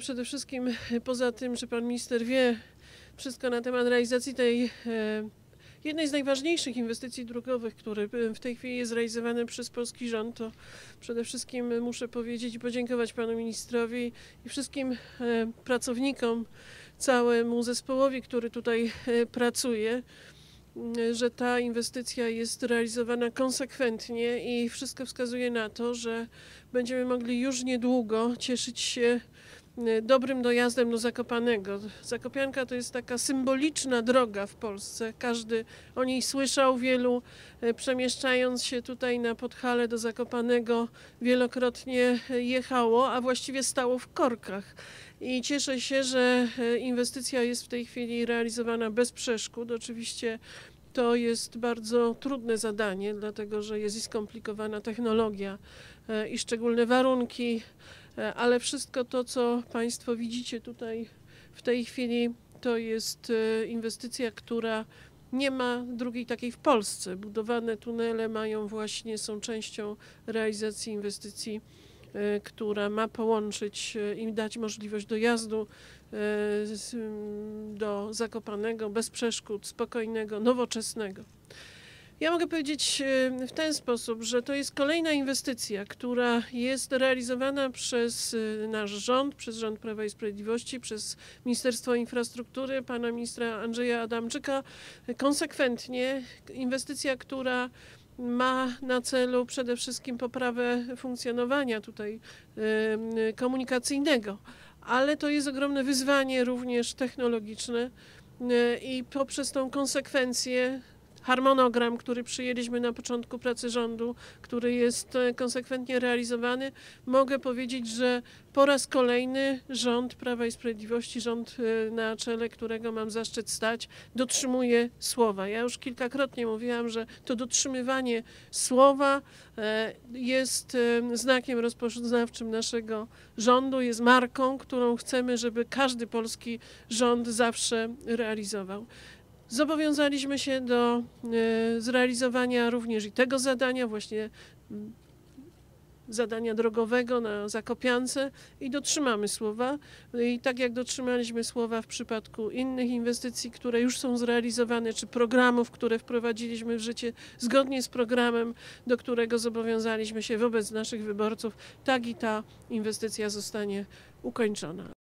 Przede wszystkim poza tym, że pan minister wie wszystko na temat realizacji tej e, jednej z najważniejszych inwestycji drogowych, które w tej chwili jest realizowane przez polski rząd, to przede wszystkim muszę powiedzieć i podziękować panu ministrowi i wszystkim e, pracownikom, całemu zespołowi, który tutaj e, pracuje że ta inwestycja jest realizowana konsekwentnie i wszystko wskazuje na to, że będziemy mogli już niedługo cieszyć się e, dobrym dojazdem do Zakopanego. Zakopianka to jest taka symboliczna droga w Polsce. Każdy o niej słyszał, wielu e, przemieszczając się tutaj na Podhale do Zakopanego wielokrotnie jechało, a właściwie stało w korkach. I cieszę się, że e, inwestycja jest w tej chwili realizowana bez przeszkód. Oczywiście to jest bardzo trudne zadanie, dlatego że jest i skomplikowana technologia i szczególne warunki, ale wszystko to, co Państwo widzicie tutaj w tej chwili, to jest inwestycja, która nie ma drugiej takiej w Polsce. Budowane tunele mają właśnie, są częścią realizacji inwestycji E, która ma połączyć e, i dać możliwość dojazdu e, do Zakopanego bez przeszkód, spokojnego, nowoczesnego. Ja mogę powiedzieć w ten sposób, że to jest kolejna inwestycja, która jest realizowana przez nasz rząd, przez rząd Prawa i Sprawiedliwości, przez Ministerstwo Infrastruktury, pana ministra Andrzeja Adamczyka konsekwentnie. Inwestycja, która ma na celu przede wszystkim poprawę funkcjonowania tutaj komunikacyjnego, ale to jest ogromne wyzwanie również technologiczne i poprzez tą konsekwencję harmonogram, który przyjęliśmy na początku pracy rządu, który jest e, konsekwentnie realizowany, mogę powiedzieć, że po raz kolejny rząd Prawa i Sprawiedliwości, rząd e, na czele którego mam zaszczyt stać, dotrzymuje słowa. Ja już kilkakrotnie mówiłam, że to dotrzymywanie słowa e, jest znakiem rozpoznawczym naszego rządu, jest marką, którą chcemy, żeby każdy polski rząd zawsze realizował. Zobowiązaliśmy się do e, zrealizowania również i tego zadania, właśnie mm, zadania drogowego na Zakopiance i dotrzymamy słowa. I tak jak dotrzymaliśmy słowa w przypadku innych inwestycji, które już są zrealizowane, czy programów, które wprowadziliśmy w życie zgodnie z programem, do którego zobowiązaliśmy się wobec naszych wyborców, tak i ta inwestycja zostanie ukończona.